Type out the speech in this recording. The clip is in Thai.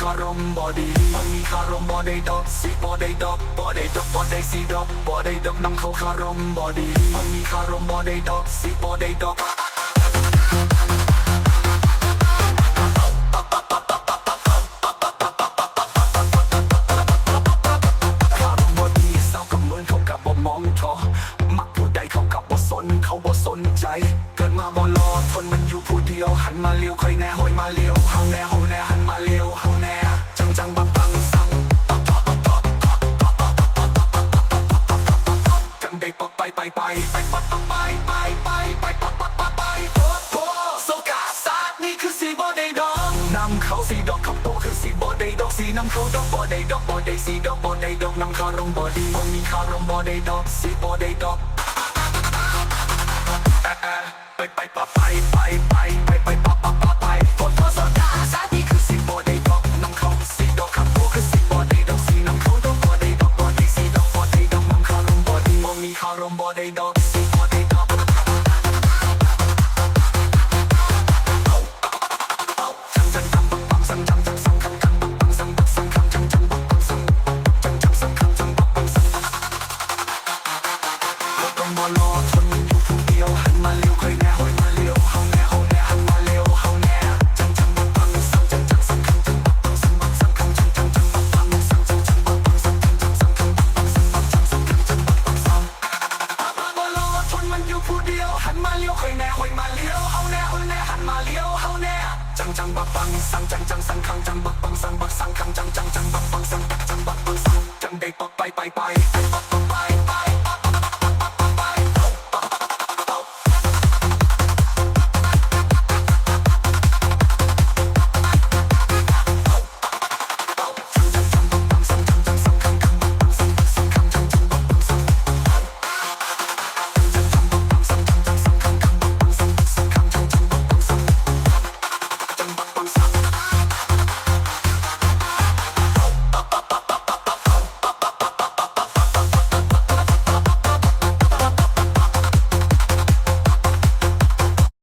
คารมบอดีมันมีคารมบอด้ดอกสิบอด้ดอกบอด้ดอกบอด้สีดอกบอด้ดอกนำเขาคารมบอดีมันมีคารมบอด้ดอกสิบอด้ดอกคารมบดีสากับเหมือนเขากับบ่มองทอมักผู้ใดเขากับบ่สนเขาบ่สนใจเกิดมาบ่รอทนมันอยู่ผู้เดียวหันมาเลี้ยวค่อยแน่หอยมาเลี้ยวเฮาแน่เฮาแน่หันมาเลี้ยวเฮา น้ำโขาดอกบ่ได้ดอกบ่ได้สีดอกบ่ได้ดอกนำคารมบ่ดีบ่มีคารมบ่ได้ดอกสีบ่ได้ดอกไปไปไปไปไปไปไป จังจังบังบังสังจังจังสังคังจังบังบังสังบังสังคังจังจังจังบังบังสังจังจังบังบังสังจังได้ปอกไปไปไปไปปอกไปไป